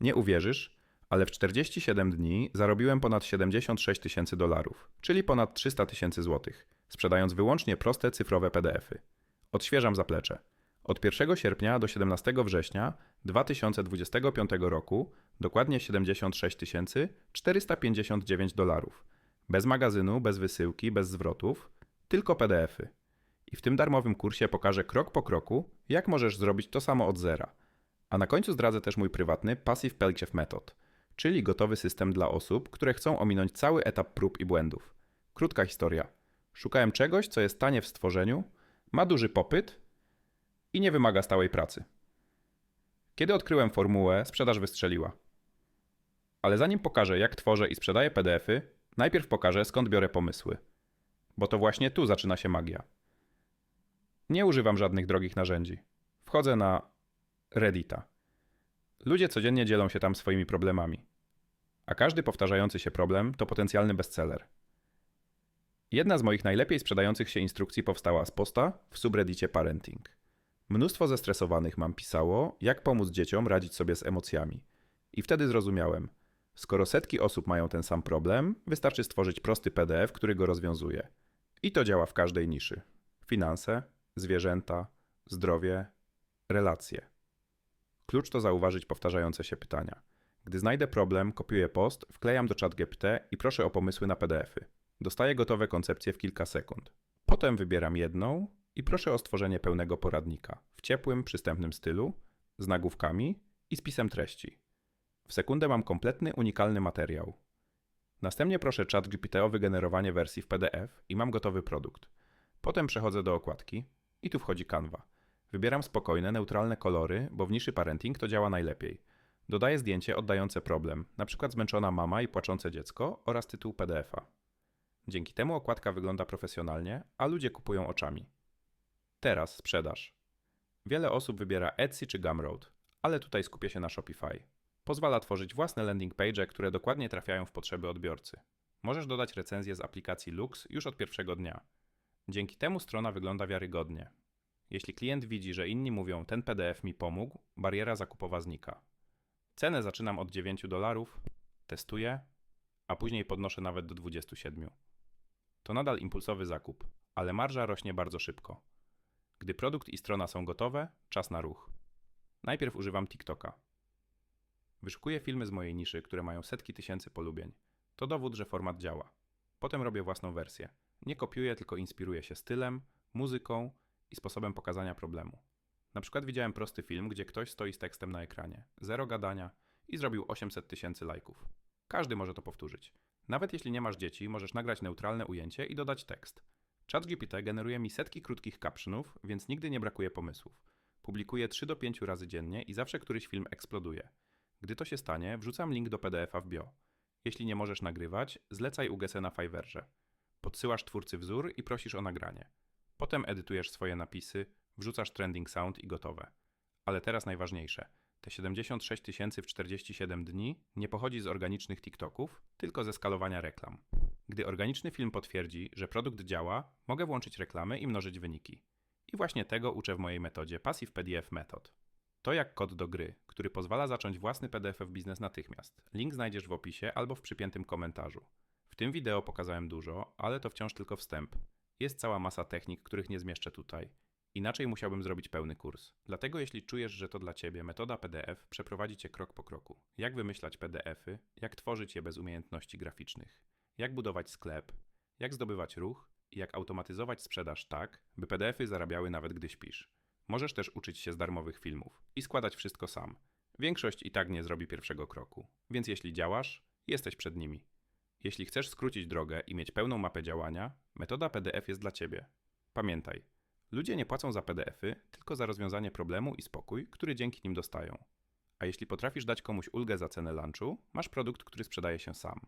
Nie uwierzysz, ale w 47 dni zarobiłem ponad 76 tysięcy dolarów, czyli ponad 300 tysięcy złotych, sprzedając wyłącznie proste cyfrowe PDFy. Odświeżam zaplecze. Od 1 sierpnia do 17 września 2025 roku dokładnie 76 459 dolarów. Bez magazynu, bez wysyłki, bez zwrotów, tylko PDFy. I w tym darmowym kursie pokażę krok po kroku, jak możesz zrobić to samo od zera. A na końcu zdradzę też mój prywatny Passive Paycheck Method, czyli gotowy system dla osób, które chcą ominąć cały etap prób i błędów. Krótka historia. Szukałem czegoś, co jest tanie w stworzeniu, ma duży popyt i nie wymaga stałej pracy. Kiedy odkryłem formułę, sprzedaż wystrzeliła. Ale zanim pokażę, jak tworzę i sprzedaję PDFy, najpierw pokażę, skąd biorę pomysły. Bo to właśnie tu zaczyna się magia. Nie używam żadnych drogich narzędzi. Wchodzę na Reddita. Ludzie codziennie dzielą się tam swoimi problemami. A każdy powtarzający się problem to potencjalny bestseller. Jedna z moich najlepiej sprzedających się instrukcji powstała z posta w subreddicie Parenting. Mnóstwo zestresowanych mam pisało, jak pomóc dzieciom radzić sobie z emocjami. I wtedy zrozumiałem, skoro setki osób mają ten sam problem, wystarczy stworzyć prosty PDF, który go rozwiązuje. I to działa w każdej niszy. Finanse, zwierzęta, zdrowie, relacje. Klucz to zauważyć powtarzające się pytania. Gdy znajdę problem, kopiuję post, wklejam do ChatGPT i proszę o pomysły na PDFy. Dostaję gotowe koncepcje w kilka sekund. Potem wybieram jedną i proszę o stworzenie pełnego poradnika w ciepłym, przystępnym stylu, z nagłówkami i spisem treści. W sekundę mam kompletny, unikalny materiał. Następnie proszę ChatGPT o wygenerowanie wersji w PDF i mam gotowy produkt. Potem przechodzę do okładki i tu wchodzi Canva. Wybieram spokojne, neutralne kolory, bo w niszy parenting to działa najlepiej. Dodaję zdjęcie oddające problem, np. zmęczona mama i płaczące dziecko oraz tytuł PDF-a. Dzięki temu okładka wygląda profesjonalnie, a ludzie kupują oczami. Teraz sprzedaż. Wiele osób wybiera Etsy czy Gumroad, ale tutaj skupię się na Shopify. Pozwala tworzyć własne landing page, które dokładnie trafiają w potrzeby odbiorcy. Możesz dodać recenzję z aplikacji Lux już od pierwszego dnia. Dzięki temu strona wygląda wiarygodnie. Jeśli klient widzi, że inni mówią, ten PDF mi pomógł, bariera zakupowa znika. Cenę zaczynam od 9 dolarów, testuję, a później podnoszę nawet do 27. To nadal impulsowy zakup, ale marża rośnie bardzo szybko. Gdy produkt i strona są gotowe, czas na ruch. Najpierw używam TikToka. Wyszukuję filmy z mojej niszy, które mają setki tysięcy polubień. To dowód, że format działa. Potem robię własną wersję. Nie kopiuję, tylko inspiruję się stylem, muzyką i sposobem pokazania problemu. Na przykład widziałem prosty film, gdzie ktoś stoi z tekstem na ekranie, zero gadania i zrobił 800 tysięcy lajków. Każdy może to powtórzyć. Nawet jeśli nie masz dzieci, możesz nagrać neutralne ujęcie i dodać tekst. ChatGPT generuje mi setki krótkich captionów, więc nigdy nie brakuje pomysłów. Publikuję 3 do 5 razy dziennie i zawsze któryś film eksploduje. Gdy to się stanie, wrzucam link do PDF-a w bio. Jeśli nie możesz nagrywać, zlecaj UGC na Fiverrze. Podsyłasz twórcy wzór i prosisz o nagranie. Potem edytujesz swoje napisy, wrzucasz trending sound i gotowe. Ale teraz najważniejsze. Te 76 tysięcy w 47 dni nie pochodzi z organicznych TikToków, tylko ze skalowania reklam. Gdy organiczny film potwierdzi, że produkt działa, mogę włączyć reklamy i mnożyć wyniki. I właśnie tego uczę w mojej metodzie Passive PDF Method. To jak kod do gry, który pozwala zacząć własny PDF w biznes natychmiast. Link znajdziesz w opisie albo w przypiętym komentarzu. W tym wideo pokazałem dużo, ale to wciąż tylko wstęp. Jest cała masa technik, których nie zmieszczę tutaj. Inaczej musiałbym zrobić pełny kurs. Dlatego jeśli czujesz, że to dla Ciebie metoda PDF, przeprowadzi Cię krok po kroku. Jak wymyślać PDFy, jak tworzyć je bez umiejętności graficznych, jak budować sklep, jak zdobywać ruch i jak automatyzować sprzedaż tak, by PDFy zarabiały nawet gdy śpisz. Możesz też uczyć się z darmowych filmów i składać wszystko sam. Większość i tak nie zrobi pierwszego kroku, więc jeśli działasz, jesteś przed nimi. Jeśli chcesz skrócić drogę i mieć pełną mapę działania, metoda PDF jest dla Ciebie. Pamiętaj, ludzie nie płacą za PDFy, tylko za rozwiązanie problemu i spokój, który dzięki nim dostają. A jeśli potrafisz dać komuś ulgę za cenę lunchu, masz produkt, który sprzedaje się sam.